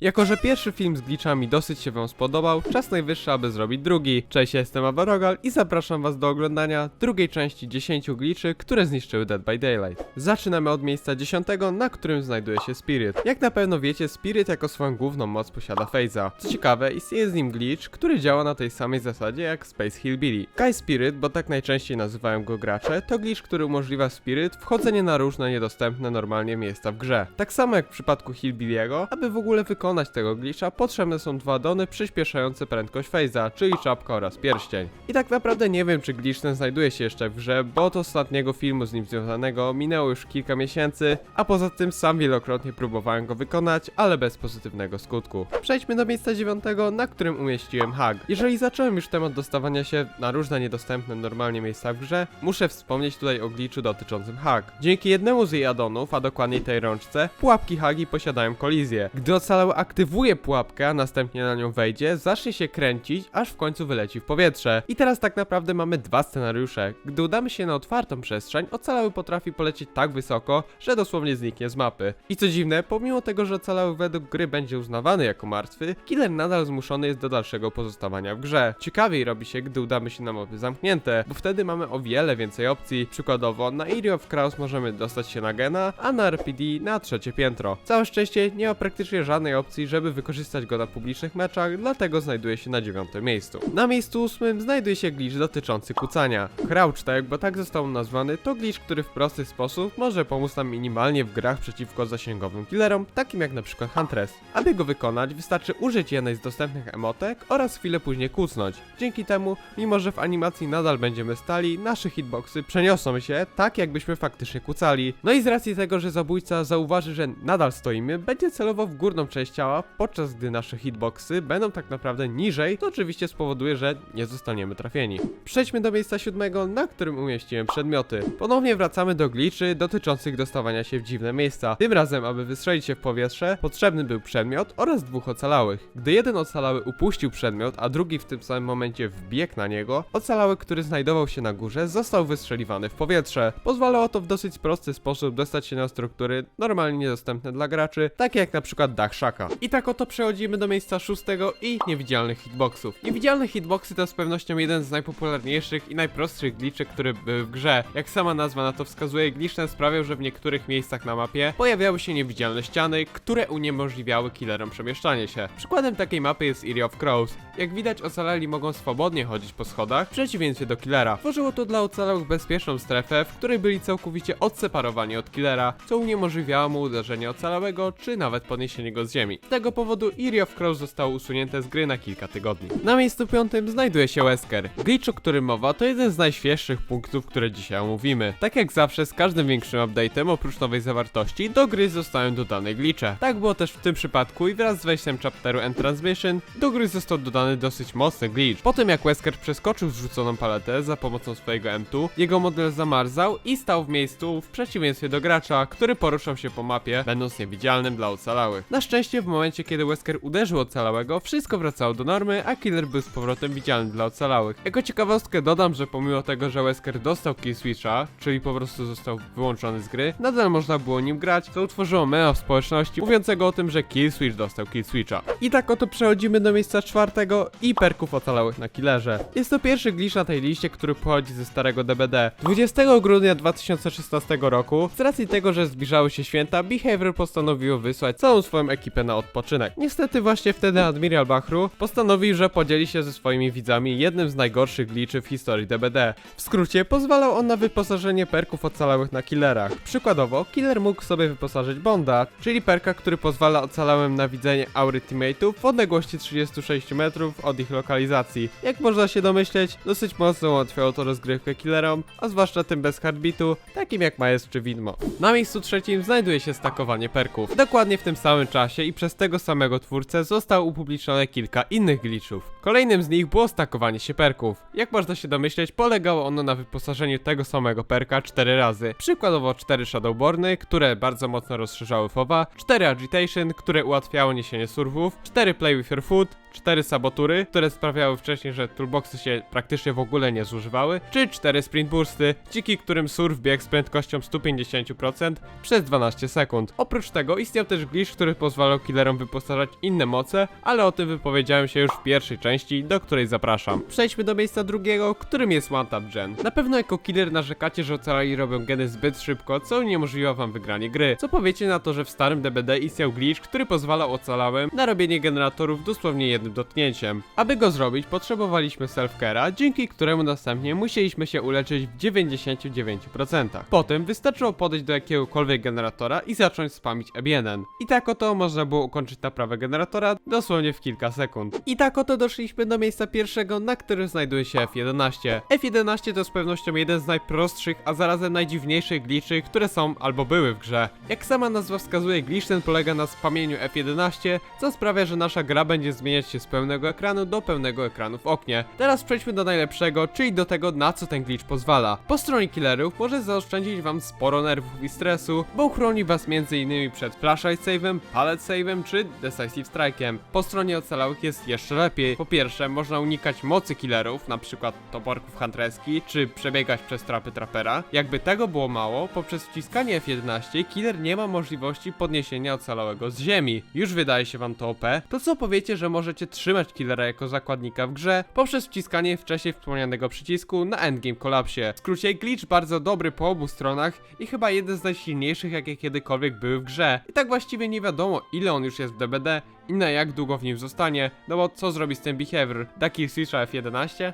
Jako, że pierwszy film z glitchami dosyć się wam spodobał, czas najwyższy, aby zrobić drugi. Cześć, jestem Avarogal i zapraszam was do oglądania drugiej części 10 glitchy, które zniszczyły Dead by Daylight. Zaczynamy od miejsca 10, na którym znajduje się Spirit. Jak na pewno wiecie, Spirit jako swoją główną moc posiada Phase'a. Co ciekawe, istnieje z nim glitch, który działa na tej samej zasadzie jak Space Hillbilly. Kai Spirit, bo tak najczęściej nazywają go gracze, to glitch, który umożliwia Spirit wchodzenie na różne niedostępne normalnie miejsca w grze. Tak samo jak w przypadku Hillbilliego, aby w ogóle wykonać tego glitcha, potrzebne są dwa dony przyspieszające prędkość Phase'a, czyli czapka oraz pierścień. I tak naprawdę nie wiem, czy glitch ten znajduje się jeszcze w grze, bo od ostatniego filmu z nim związanego minęło już kilka miesięcy, a poza tym sam wielokrotnie próbowałem go wykonać, ale bez pozytywnego skutku. Przejdźmy do miejsca dziewiątego, na którym umieściłem hag. Jeżeli zacząłem już temat dostawania się na różne niedostępne normalnie miejsca w grze, muszę wspomnieć tutaj o glitchu dotyczącym hag. Dzięki jednemu z jej addonów, a dokładniej tej rączce, pułapki hagi posiadają kolizję. Gdy aktywuje pułapkę, a następnie na nią wejdzie, zacznie się kręcić, aż w końcu wyleci w powietrze. I teraz tak naprawdę mamy dwa scenariusze. Gdy udamy się na otwartą przestrzeń, ocalały potrafi polecieć tak wysoko, że dosłownie zniknie z mapy. I co dziwne, pomimo tego, że ocalały według gry będzie uznawany jako martwy, killer nadal zmuszony jest do dalszego pozostawania w grze. Ciekawiej robi się, gdy udamy się na mapy zamknięte, bo wtedy mamy o wiele więcej opcji. Przykładowo, na Area of Kraus możemy dostać się na Gena, a na RPD na trzecie piętro. Całe szczęście nie ma praktycznie żadnej opcji, żeby wykorzystać go na publicznych meczach, dlatego znajduje się na dziewiątym miejscu. Na miejscu ósmym znajduje się glitch dotyczący kucania. Crouch tag, bo tak został nazwany, to glitch, który w prosty sposób może pomóc nam minimalnie w grach przeciwko zasięgowym killerom, takim jak przykład Huntress. Aby go wykonać, wystarczy użyć jednej z dostępnych emotek oraz chwilę później kucnąć. Dzięki temu, mimo że w animacji nadal będziemy stali, nasze hitboxy przeniosą się tak, jakbyśmy faktycznie kucali. No i z racji tego, że zabójca zauważy, że nadal stoimy, będzie celował w górną część ciała, podczas gdy nasze hitboxy będą tak naprawdę niżej, to oczywiście spowoduje, że nie zostaniemy trafieni. Przejdźmy do miejsca siódmego, na którym umieściłem przedmioty. Ponownie wracamy do glitchy dotyczących dostawania się w dziwne miejsca. Tym razem, aby wystrzelić się w powietrze, potrzebny był przedmiot oraz dwóch ocalałych. Gdy jeden ocalały upuścił przedmiot, a drugi w tym samym momencie wbiegł na niego, ocalały, który znajdował się na górze, został wystrzeliwany w powietrze. Pozwalało to w dosyć prosty sposób dostać się na struktury normalnie niedostępne dla graczy, takie jak na przykład dach szaka. I tak oto przechodzimy do miejsca szóstego i niewidzialnych hitboxów. Niewidzialne hitboxy to z pewnością jeden z najpopularniejszych i najprostszych glitchy, które były w grze. Jak sama nazwa na to wskazuje, glitch ten sprawiał, że w niektórych miejscach na mapie pojawiały się niewidzialne ściany, które uniemożliwiały killerom przemieszczanie się. Przykładem takiej mapy jest Area of Crows. Jak widać, ocalali mogą swobodnie chodzić po schodach, w przeciwieństwie do killera. Tworzyło to dla ocalałych bezpieczną strefę, w której byli całkowicie odseparowani od killera, co uniemożliwiało mu uderzenie ocalałego, czy nawet podniesienie go z ziemi. Z tego powodu Area of Crows zostało usunięte z gry na kilka tygodni. Na miejscu piątym znajduje się Wesker. Glitch, o którym mowa, to jeden z najświeższych punktów, które dzisiaj omówimy. Tak jak zawsze, z każdym większym update'em, oprócz nowej zawartości, do gry zostają dodane glitche. Tak było też w tym przypadku i wraz z wejściem chapteru End Transmission, do gry został dodany dosyć mocny glitch. Po tym jak Wesker przeskoczył zrzuconą paletę za pomocą swojego M2, jego model zamarzał i stał w miejscu w przeciwieństwie do gracza, który poruszał się po mapie, będąc niewidzialnym dla ocalałych. Na szczęście w momencie, kiedy Wesker uderzył ocalałego, wszystko wracało do normy, a killer był z powrotem widzialny dla ocalałych. Jako ciekawostkę dodam, że pomimo tego, że Wesker dostał kill switcha, czyli po prostu został wyłączony z gry, nadal można było nim grać, co utworzyło mema w społeczności mówiącego o tym, że kill switch dostał kill switcha. I tak oto przechodzimy do miejsca czwartego i perków ocalałych na killerze. Jest to pierwszy glitch na tej liście, który pochodzi ze starego DBD. 20 grudnia 2016 roku, z racji tego, że zbliżały się święta, Behavior postanowiło wysłać całą swoją ekipę na odpoczynek. Niestety właśnie wtedy Admiral Bachru postanowił, że podzieli się ze swoimi widzami jednym z najgorszych glitchy w historii DBD. W skrócie, pozwalał on na wyposażenie perków ocalałych na killerach. Przykładowo, killer mógł sobie wyposażyć Bonda, czyli perka, który pozwala ocalałym na widzenie aury teammate'ów w odległości 36 metrów od ich lokalizacji. Jak można się domyśleć, dosyć mocno ułatwiało to rozgrywkę killerom, a zwłaszcza tym bez heartbeatu, takim jak Maestr czy Widmo. Na miejscu trzecim znajduje się stakowanie perków. Dokładnie w tym samym czasie i przez tego samego twórcę zostało upublicznione kilka innych glitchów. Kolejnym z nich było stakowanie się perków. Jak można się domyśleć, polegało ono na wyposażeniu tego samego perka 4 razy. Przykładowo 4 Shadowborny, które bardzo mocno rozszerzały fowa, 4 Agitation, które ułatwiało niesienie surfów, 4 Play with your foot, 4 sabotury, które sprawiały wcześniej, że toolboxy się praktycznie w ogóle nie zużywały, czy 4 sprint bursty, dzięki którym surf biegł z prędkością 150% przez 12 sekund. Oprócz tego istniał też glitch, który pozwalał killerom wyposażać inne moce, ale o tym wypowiedziałem się już w pierwszej części, do której zapraszam. Przejdźmy do miejsca drugiego, którym jest One Tap Gen. Na pewno jako killer narzekacie, że ocalali robią geny zbyt szybko, co uniemożliwia wam wygranie gry. Co powiecie na to, że w starym DBD istniał glitch, który pozwalał ocalałym na robienie generatorów dosłownie jednym dotknięciem. Aby go zrobić, potrzebowaliśmy self-care'a, dzięki któremu następnie musieliśmy się uleczyć w 99%. Potem wystarczyło podejść do jakiegokolwiek generatora i zacząć spamić Ebienen. I tak oto można było ukończyć naprawę generatora dosłownie w kilka sekund. I tak oto doszliśmy do miejsca pierwszego, na którym znajduje się F11. F11 to z pewnością jeden z najprostszych, a zarazem najdziwniejszych glitchy, które są albo były w grze. Jak sama nazwa wskazuje, glitch ten polega na spamieniu F11, co sprawia, że nasza gra będzie zmieniać się z pełnego ekranu do pełnego ekranu w oknie. Teraz przejdźmy do najlepszego, czyli do tego, na co ten glitch pozwala. Po stronie killerów może zaoszczędzić wam sporo nerwów i stresu, bo uchroni was m.in. przed flashlight save'em, pallet save'em czy decisive strike'em. Po stronie ocalałych jest jeszcze lepiej. Po pierwsze, można unikać mocy killerów, przykład toporków huntreski, czy przebiegać przez trapy trapera. Jakby tego było mało, poprzez wciskanie F11 killer nie ma możliwości podniesienia ocalałego z ziemi. Już wydaje się wam to OP, to co powiecie, że możecie trzymać killera jako zakładnika w grze poprzez wciskanie wcześniej wspomnianego przycisku na endgame kolapsie. W skrócie glitch bardzo dobry po obu stronach i chyba jeden z najsilniejszych jakie kiedykolwiek były w grze. I tak właściwie nie wiadomo ile on już jest w DBD i na jak długo w nim zostanie, no bo co zrobi z tym behavior? Taki switcha F11?